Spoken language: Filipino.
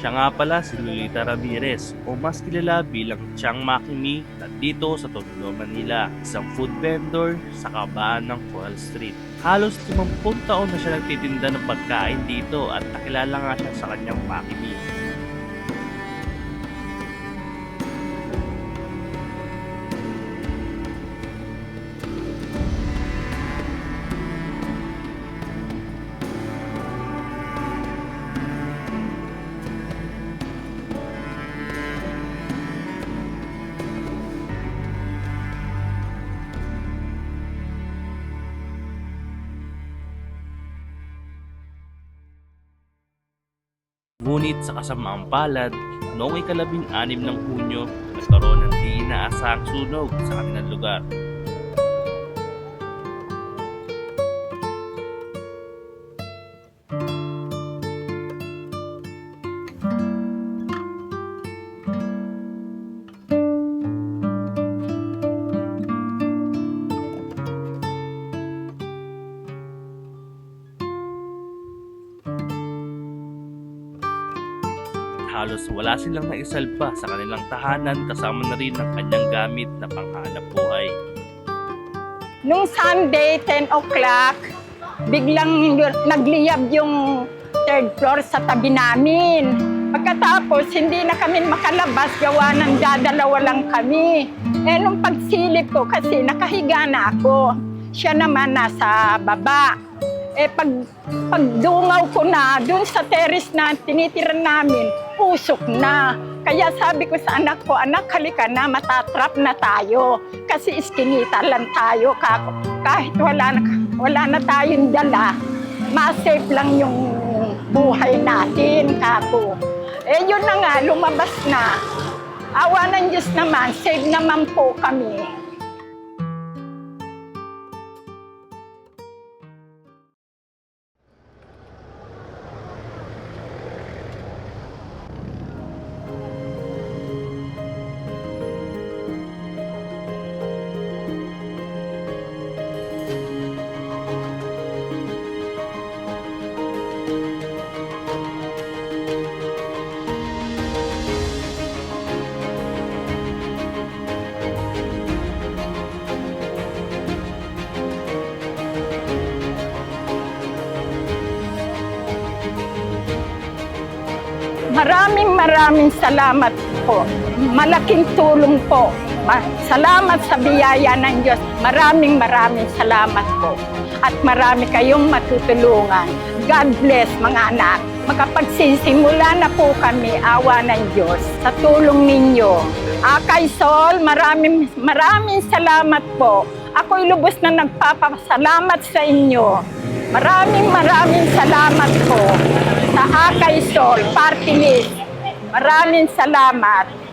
Siya nga pala si Lolita Ramirez o mas kilala bilang Chang Makimi na dito sa Tondo, Manila, isang food vendor sa kabaan ng Coral Street. Halos 50 taon na siya nagtitinda ng pagkain dito at nakilala nga siya sa kanyang Makimi. Ngunit sa kasamaang palad, noong ikalabing anim ng Hunyo, nagkaroon ng di inaasahang sunog sa kanilang lugar. Halos wala silang naisalba sa kanilang tahanan kasama na rin ang kanyang gamit na panghanap buhay. Nung Sunday, 10 o'clock, biglang nagliyab yung third floor sa tabi namin. Pagkatapos, hindi na kami makalabas, gawa ng dadalawa lang kami. Eh, nung pagsilip ko, kasi nakahiga na ako. Siya naman nasa baba. Eh, pag, pagdungaw ko na, dun sa terrace na tinitiran namin, pusok na. Kaya sabi ko sa anak ko, anak, halika na, matatrap na tayo. Kasi iskinita lang tayo. Kahit wala na, wala na tayong dala, ma-safe lang yung buhay natin, kako. Eh, yun na nga, lumabas na. Awa ng Diyos naman, safe naman po kami. Maraming maraming salamat po. Malaking tulong po. Ma- Salamat sa biyaya ng Diyos. Maraming maraming salamat po. At marami kayong matutulungan. God bless mga anak. Makapagsisimula na po kami, awa ng Diyos, sa tulong ninyo. Akay Sol, maraming maraming salamat po. Ako'y lubos na nagpapasalamat sa inyo. Maraming maraming salamat po sa Akay Sol Party List. Maraming salamat.